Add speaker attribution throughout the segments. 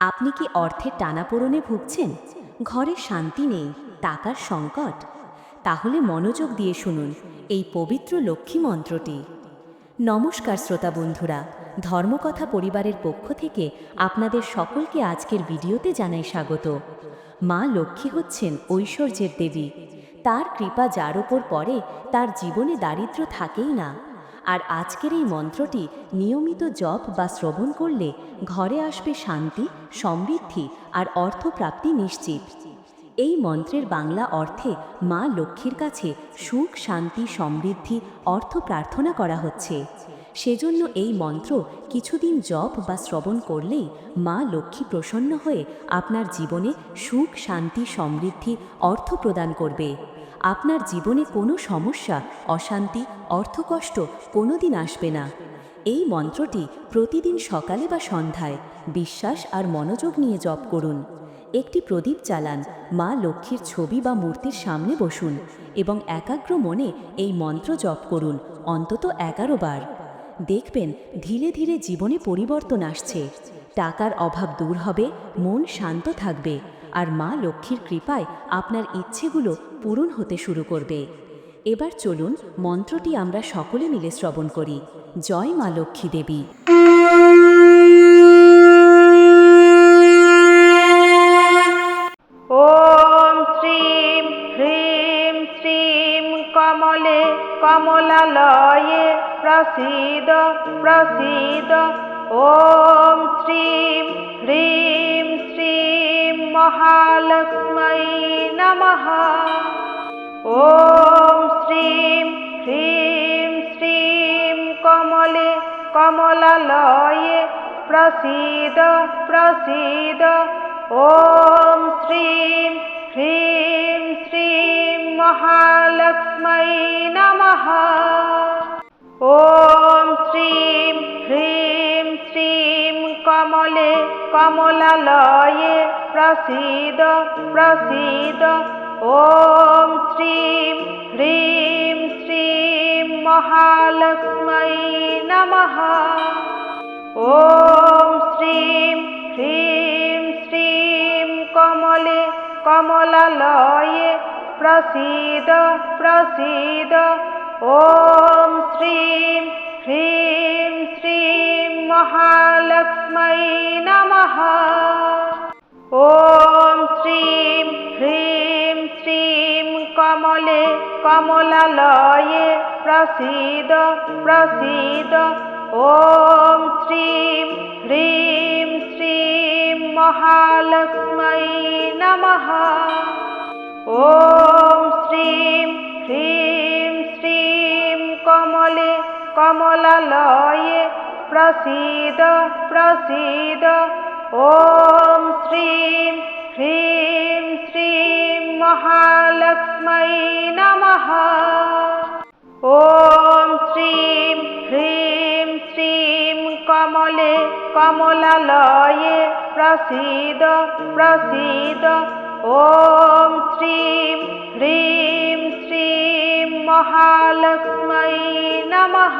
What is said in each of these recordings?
Speaker 1: আপনি কি অর্থের টানাপোড়নে ভুগছেন? ঘরে শান্তি নেই, টাকার সংকট। তাহলে মনোযোগ দিয়ে শুনুন এই পবিত্র লক্ষ্মী মন্ত্রটি। নমস্কার শ্রোতা বন্ধুরা, ধর্মকথা পরিবারের পক্ষ থেকে আপনাদের সকলকে আজকের ভিডিওতে জানাই স্বাগত। মা লক্ষ্মী হচ্ছেন ঐশ্বর্যের দেবী। তার কৃপা যার ওপর পড়ে, তার জীবনে দারিদ্র্য থাকেই না। আর আজকের এই মন্ত্রটি নিয়মিত জপ বা শ্রবণ করলে ঘরে আসবে শান্তি, সমৃদ্ধি আর অর্থপ্রাপ্তি নিশ্চিত। এই মন্ত্রের বাংলা অর্থে মা লক্ষ্মীর কাছে সুখ, শান্তি, সমৃদ্ধি, অর্থ প্রার্থনা করা হচ্ছে। সেজন্য এই মন্ত্র কিছুদিন জপ বা শ্রবণ করলেই মা লক্ষ্মী প্রসন্ন হয়ে আপনার জীবনে সুখ, শান্তি, সমৃদ্ধি, অর্থ প্রদান করবে। আপনার জীবনে কোনো সমস্যা, অশান্তি, অর্থকষ্ট কোনোদিন আসবে না। এই মন্ত্রটি প্রতিদিন সকালে বা সন্ধ্যায় বিশ্বাস আর মনোযোগ নিয়ে জপ করুন। একটি প্রদীপ চালান মা লক্ষ্মীর ছবি বা মূর্তির সামনে বসুন এবং একাগ্র মনে এই মন্ত্র জপ করুন অন্তত এগারো বার। দেখবেন ধীরে ধীরে জীবনে পরিবর্তন আসছে। টাকার অভাব দূর হবে, মন শান্ত থাকবে। আর মা লক্ষ্মীর কৃপায় আপনার ইচ্ছেগুলো পূরণ হতে শুরু করবে। এবার চলুন মন্ত্রটি আমরা সকলে মিলে শ্রবণ করি। জয় মা লক্ষ্মী দেবী।
Speaker 2: ওম শ্রীম হ্রীম শ্রীম কমলে কমলালয়ে প্রসিদ প্রসিদ। ওম শ্রীম হ্রীম महालक्ष्मै नमः। ॐ श्रीं ह्रीं श्रीं कमले कमलालये प्रसीद प्रसीद। ॐ श्रीं ह्रीं श्रीं महालक्ष्मै नमः কমলালয়ে প্রসিদ প্রসিদ ওম শ্রীম, হ্রীম শ্রীম মহালক্ষ্মী নম। ওম শ্রীম, হ্রীম শ্রীম কমলে, কমলালয়ে প্রসিদ প্রসিদ ওম শ্রীম, হ্রীম শ্রীম महालक्ष्मै नमः ॐ श्रीं ह्रीं श्रीं कमले कमलालये प्रसीद प्रसीद ॐ श्रीं ह्रीं श्रीं महालक्ष्मै नमः ॐ श्रीं ह्रीं श्रीं कमले कमलालये प्रसीद प्रसीद ॐ श्रीं ह्रीं श्रीं महालक्ष्मै नमः ॐ श्रीं ह्रीं श्रीं कमले कमलालये प्रसीद प्रसीद ॐ श्रीं ह्रीं श्रीं महालक्ष्मै नमः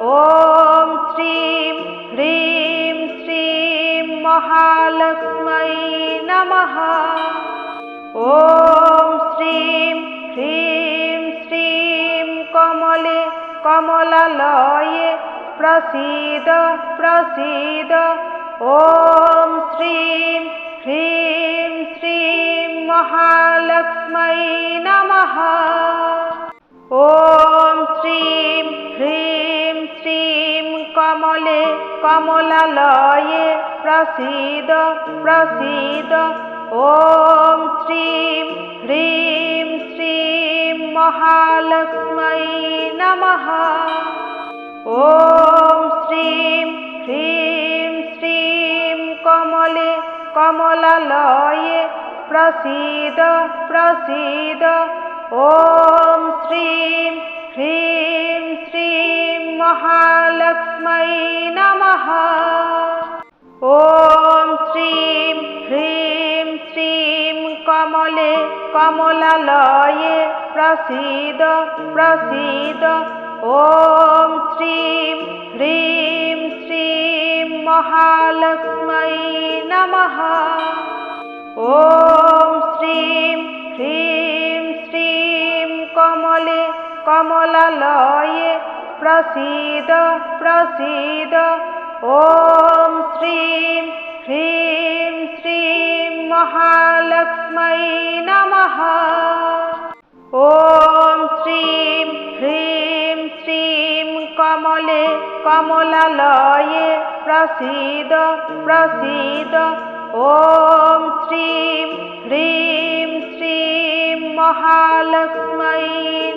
Speaker 2: ॐ श्रीं ह्रीं श्रीं महालक्ष्मै नमः। ॐ श्रीं ह्रीं श्रीं कमले कमलालये प्रसीद प्रसीद। ॐ श्रीं ह्रीं श्रीं महालक्ष्मै नमः। ॐ श्रीं ह्रीं শ্রীম কমলে কমলালয়ে প্রসিদ প্রসিদ। ওম শ্রীম, হ্রীম শ্রীম মহালক্ষ্মী নম। ওম শ্রীম, হ্রীম শ্রীম কমলে কমলালয়ে প্রসিদ প্রসিদ। ওম শ্রীম ह्रीं श्रीं महालक्ष्मै नमः ॐ श्रीं ह्रीं श्रीं कमले कमलालये प्रसीद प्रसीद ॐ श्रीं ह्रीं श्रीं महालक्ष्मै नमः ॐ श्रीं ह्रीं श्रीं कमले कमलालये प्रसीद प्रसीद ॐ श्रीं ह्रीं श्रीं महालक्ष्मै नमः ॐ श्रीं ह्रीं श्रीं कमले कमलालये प्रसीद प्रसीद ॐ श्रीं ह्रीं श्रीं महालक्ष्मै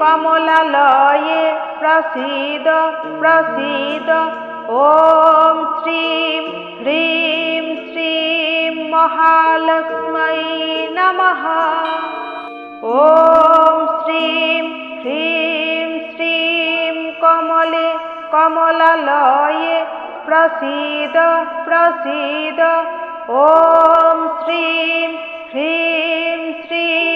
Speaker 2: কমলালয়ে প্রসিদ প্রসিদ ওম শ্রীম, হ্রীম শ্রীম মহালক্ষ্মী নম। ওম শ্রীম, হ্রীম শ্রীম কমলে, কমলালয়ে প্রসিদ প্রসিদ ওম শ্রীম, হ্রীম শ্রীম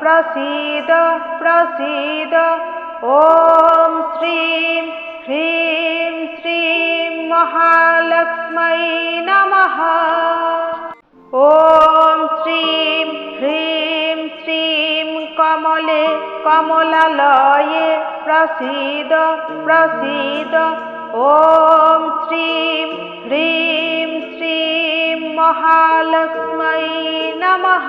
Speaker 2: प्रसीद प्रसीद ॐ श्रीं ह्रीं श्रीं महालक्ष्मै नमः ॐ श्रीं ह्रीं श्रीं कमले कमलालये प्रसीद प्रसीद ॐ श्रीं ह्रीं श्रीं महालक्ष्मै नमः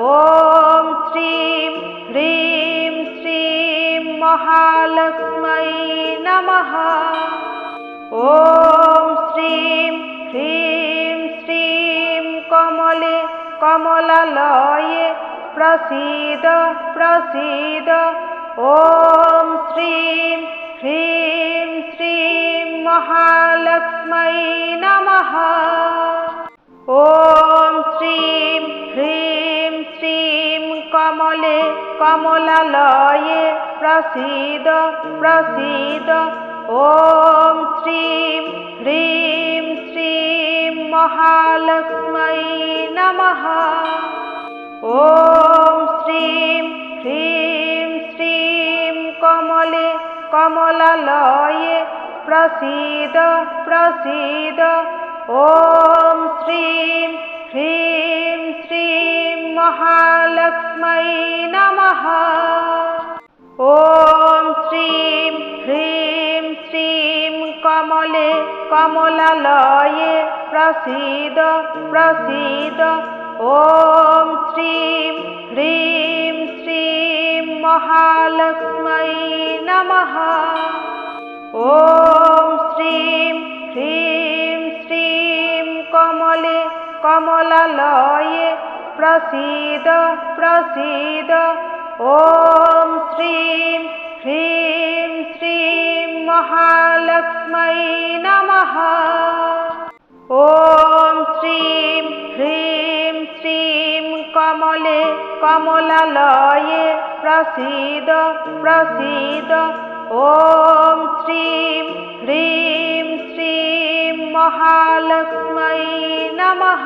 Speaker 2: ॐ श्रीं ह्रीं श्रीं महालक्ष्मै नमः। ॐ श्रीं ह्रीं श्रीं कमले कमलालये प्रसीद प्रसीद। ॐ श्रीं ह्रीं श्रीं महालक्ष्मै नमः। ॐ श्रीं ह्रीं শ্রীম কমলে কমলালয়ে প্রসিদ প্রসিদ ওম শ্রীম, হ্রীম শ্রীম মহালক্ষ্মী নম। ওম শ্রীম, হ্রীম শ্রীম কমলে কমলালয়ে প্রসিদ প্রসিদ ওম শ্রীম, হ্রীম শ্রীম महालक्ष्मै नमः ॐ श्रीं ह्रीं श्रीं कमले कमलालये प्रसीद प्रसीद ॐ श्रीं ह्रीं श्रीं महालक्ष्मै नमः ॐ श्रीं ह्रीं श्रीं कमले कमलालये प्रसीद प्रसीद ॐ श्रीं ह्रीं श्रीं महालक्ष्मै नमः ॐ श्रीं ह्रीं श्रीं कमले कमलालये प्रसीद प्रसीद ॐ श्रीं ह्रीं श्रीं महालक्ष्मै नमः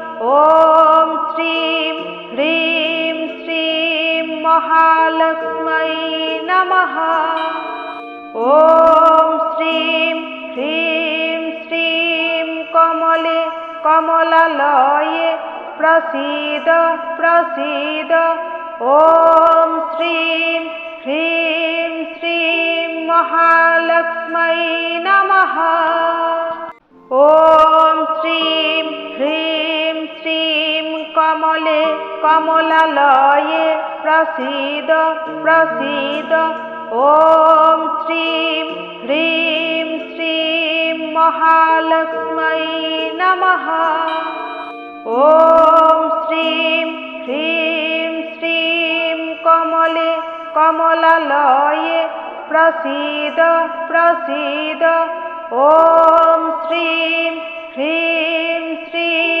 Speaker 2: ॐ श्रीं ह्रीं श्रीं महालक्ष्मै नमः ॐ श्रीं ह्रीं श्रीं कमले कमलालये प्रसीद प्रसीद ॐ श्रीं ह्रीं श्रीं महालक्ष्मै नमः ॐ श्रीं ह्रीं শ্রীম কমলে কমলালয়ে প্রসিদ প্রসিদ। ওম শ্রীম, হ্রীম শ্রীম মহালক্ষ্মী নম। ওম শ্রীম, হ্রীম শ্রীম কমলে কমলালয়ে প্রসিদ প্রসিদ। ওম শ্রীম, হ্রীম শ্রীম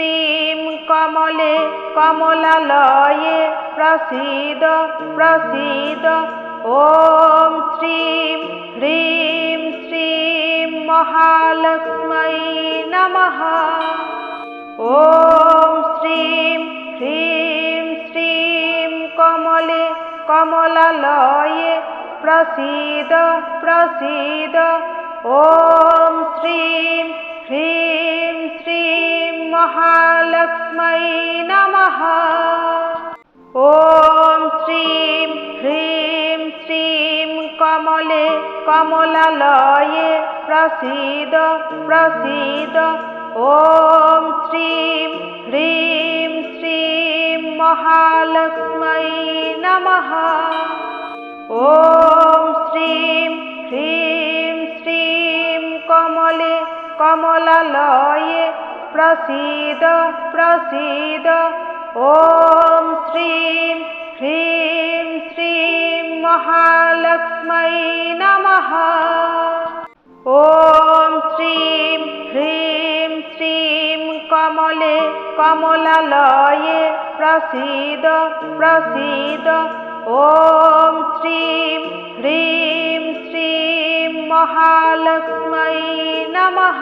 Speaker 2: শ্রীম কমলে কমলালয়ে প্রসিদ প্রসিদ ওম শ্রীম, হ্রীম শ্রীম মহালক্ষ্মী নম। ওম শ্রীম, হ্রীম শ্রীম কমলে কমলালয়ে প্রসিদ প্রসিদ ওম শ্রীম, হ্রীম শ্রীম महालक्ष्मै नमः ॐ श्रीं ह्रीं श्रीं कमले कमलालये प्रसीद प्रसीद ॐ श्रीं ह्रीं श्रीं महालक्ष्मै नमः ॐ श्रीं ह्रीं श्रीं कमले कमलालये प्रसीद प्रसीद ॐ श्रीं ह्रीं श्रीं महालक्ष्मै नमः ॐ श्रीं ह्रीं श्रीं कमले कमलालये प्रसीद प्रसीद ॐ श्रीं ह्रीं श्रीं महालक्ष्मै नमः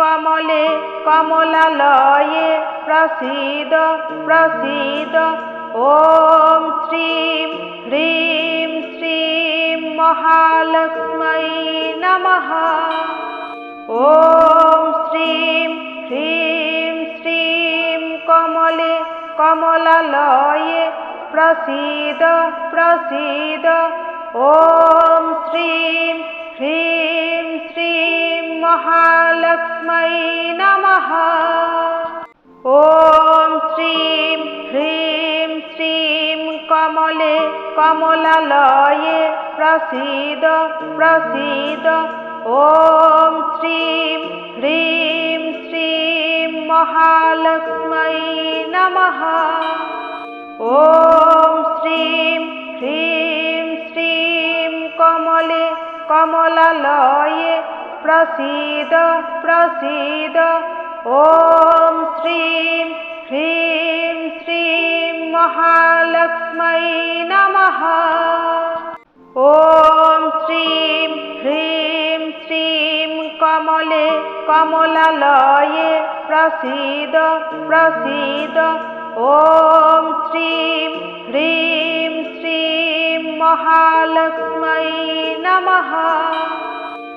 Speaker 2: কমলে কমলালয়ে প্রসিদ প্রসিদ ওম শ্রীম, হ্রীম শ্রীম মহালক্ষ্মী নম। ওম শ্রীম, হ্রীম শ্রীম কমলে কমলালয়ে প্রসিদ প্রসিদ ওম শ্রীম, হ্রীম শ্রীম महालक्ष्मै नमः ॐ श्रीं ह्रीं श्रीं कमले कमलालये प्रसीद प्रसीद ॐ श्रीं ह्रीं श्रीं महालक्ष्मै नमः ॐ श्रीं ह्रीं श्रीं कमले कमलालये प्रसीद प्रसीद ॐ श्रीं ह्रीं श्रीं महालक्ष्मै नमः ॐ श्रीं ह्रीं श्रीं कमले कमलालये प्रसीद प्रसीद ॐ श्रीं ह्रीं श्रीं महालक्ष्मै नमः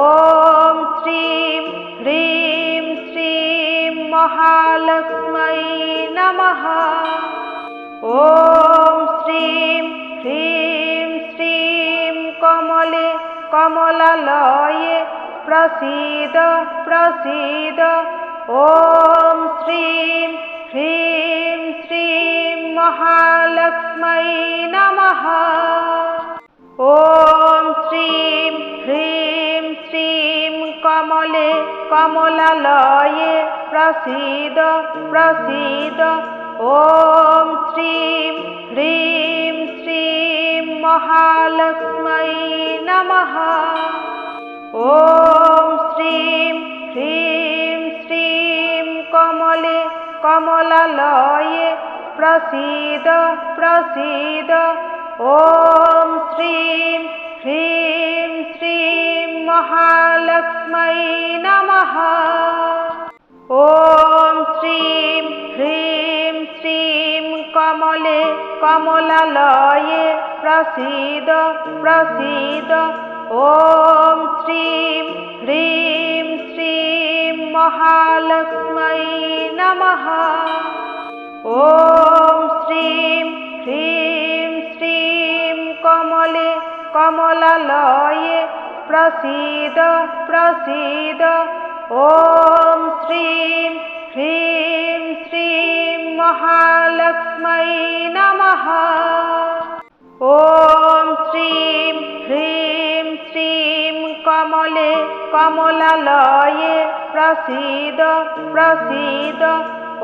Speaker 2: ॐ श्रीं ह्रीं श्रीं महालक्ष्मै नमः ॐ श्रीं ह्रीं श्रीं कमले कमलालये प्रसीद प्रसीद ॐ श्रीं ह्रीं श्रीं महालक्ष्मै नमः কমলালয়ে প্রসিদ প্রসিদ ওম শ্রীম, হ্রীম শ্রীম মহালক্ষ্মী নম। ওম শ্রীম, হ্রীম শ্রীম কমলে, কমলালয়ে প্রসিদ প্রসিদ ওম শ্রীম, হ্রীম শ্রীম महालक्ष्मै नमः ॐ श्रीं ह्रीं श्रीं कमले कमलालये प्रसीद प्रसीद ॐ श्रीं ह्रीं श्रीं महालक्ष्मै नमः ॐ श्रीं ह्रीं श्रीं कमले कमलालये प्रसीद प्रसीद ॐ श्रीं ह्रीं श्रीं महालक्ष्मै नमः ॐ श्रीं ह्रीं श्रीं कमले कमलालये प्रसीद प्रसीद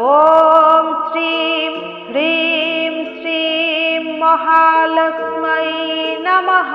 Speaker 2: ॐ श्रीं ह्रीं श्रीं महालक्ष्मै नमः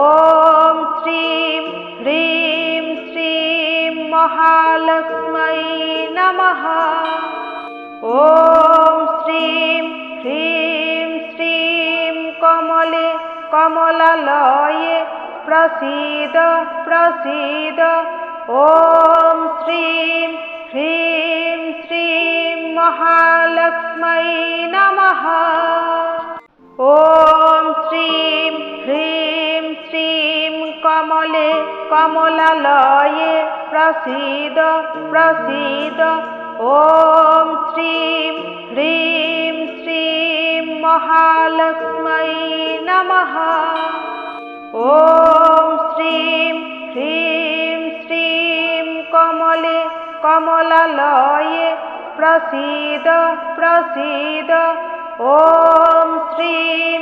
Speaker 2: ॐ श्रीं ह्रीं श्रीं महालक्ष्मै नमः ॐ श्रीं ह्रीं श्रीं कमले कमलालये प्रसीद प्रसीद ॐ श्रीं ह्रीं श्रीं महालक्ष्मै नमः ॐ श्रीं ह्रीं শ্রীম কমলে কমলালয়ে প্রসিদ প্রসিদ ওম শ্রীম, হ্রীম শ্রীম মহালক্ষ্মী নম। ওম শ্রীম, হ্রীম শ্রীম কমলে কমলালয়ে প্রসিদ প্রসিদ ওম শ্রীম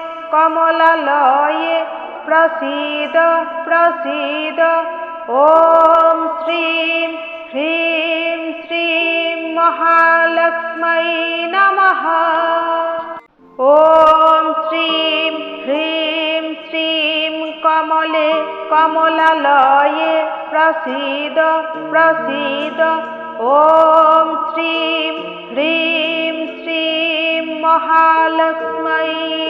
Speaker 2: कमलालये प्रसीद प्रसीद ॐ श्रीं ह्रीं श्रीं महालक्ष्मै नमः ॐ श्रीं ह्रीं श्रीं कमले कमलालये प्रसीद प्रसीद ॐ श्रीं ह्रीं श्रीं महालक्ष्मै